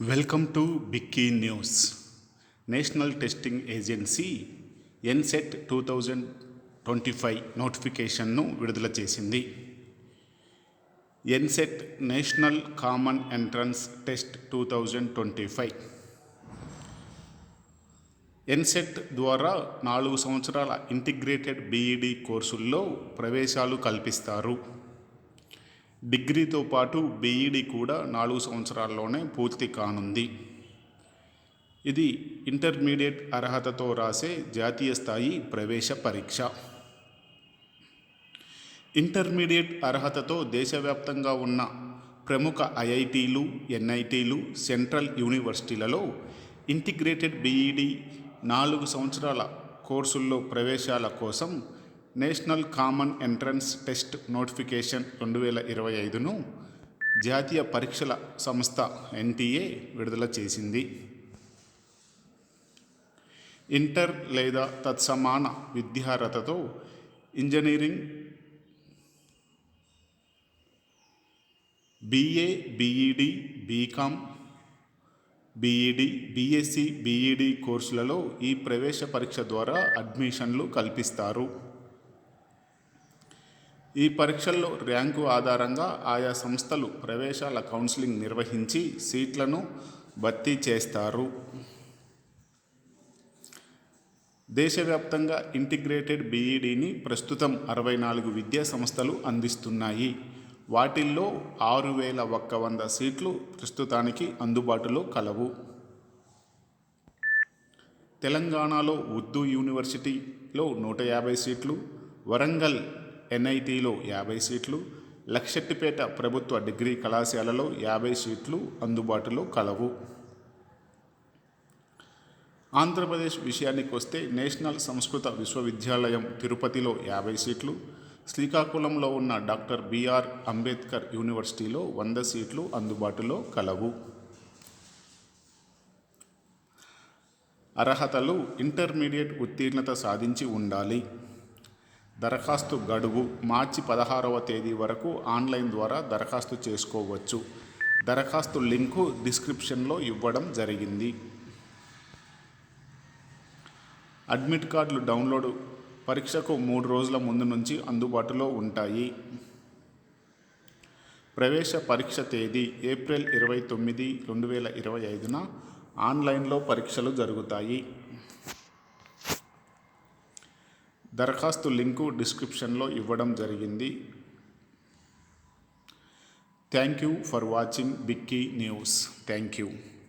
Welcome to Bikki news national testing agency NCET two thousand twenty five నోటిఫికేషన్ను విడుదల చేసింది. NCET national common entrance test two thousand twenty five NCET ద్వారా నాలుగు సంవత్సరాల integrated BEd కోర్సుల్లో ప్రవేశాలు కల్పిస్తారు. డిగ్రీతో పాటు బీఈడి కూడా నాలుగు సంవత్సరాల్లోనే పూర్తి కానుంది. ఇది ఇంటర్మీడియట్ అర్హతతో రాసే జాతీయ స్థాయి ప్రవేశ పరీక్ష. ఇంటర్మీడియట్ అర్హతతో దేశవ్యాప్తంగా ఉన్న ప్రముఖ ఐఐటీలు ఎన్ఐటీలు సెంట్రల్ యూనివర్సిటీలలో ఇంటిగ్రేటెడ్ బీఈడి నాలుగు సంవత్సరాల కోర్సుల్లో ప్రవేశాల కోసం national common entrance test notification రెండు వేల ఇరవై ఐదును జాతీయ పరీక్షల సంస్థ ఎన్టీఏ విడుదల చేసింది. ఇంటర్ లేదా తత్సమాన విద్యార్హతతో engineering BA BEd BCom BEd BSc BEd కోర్సులలో ఈ ప్రవేశ పరీక్ష ద్వారా అడ్మిషన్లు కల్పిస్తారు. ఈ పరీక్షల్లో ర్యాంకు ఆధారంగా ఆయా సంస్థలు ప్రవేశాల కౌన్సిలింగ్ నిర్వహించి సీట్లను భర్తీ చేస్తారు. దేశవ్యాప్తంగా ఇంటిగ్రేటెడ్ బీఈడీని ప్రస్తుతం అరవై నాలుగు విద్యా సంస్థలు అందిస్తున్నాయి. వాటిల్లో ఆరు వేల ఒక్క వంద సీట్లు ప్రస్తుతానికి అందుబాటులో కలవు. తెలంగాణలో ఉర్దూ యూనివర్సిటీలో నూట యాభై సీట్లు వరంగల్ ఎన్ఐటీలో యాభై సీట్లు లక్షెట్టిపేట ప్రభుత్వ డిగ్రీ కళాశాలలో యాభై సీట్లు అందుబాటులో కలవు. ఆంధ్రప్రదేశ్ విషయానికి వస్తే నేషనల్ సంస్కృత విశ్వవిద్యాలయం తిరుపతిలో యాభై సీట్లు శ్రీకాకుళంలో ఉన్న డాక్టర్ బిఆర్ అంబేద్కర్ యూనివర్సిటీలో వంద సీట్లు అందుబాటులో కలవు. అర్హతలు ఇంటర్మీడియట్ ఉత్తీర్ణత సాధించి ఉండాలి. దరఖాస్తు గడువు మార్చి పదహారవ తేదీ వరకు ఆన్లైన్ ద్వారా దరఖాస్తు చేసుకోవచ్చు. దరఖాస్తు లింకు డిస్క్రిప్షన్లో ఇవ్వడం జరిగింది. అడ్మిట్ కార్డులు డౌన్లోడ్ పరీక్షకు మూడు రోజుల ముందు నుంచి అందుబాటులో ఉంటాయి. ప్రవేశ పరీక్ష తేదీ ఏప్రిల్ ఇరవై తొమ్మిది రెండు వేల ఇరవై ఐదున ఆన్లైన్లో పరీక్షలు జరుగుతాయి. దరఖాస్తు లింకు డిస్క్రిప్షన్లో ఇవ్వడం జరిగింది. Thank you for watching Bikki news. Thank you.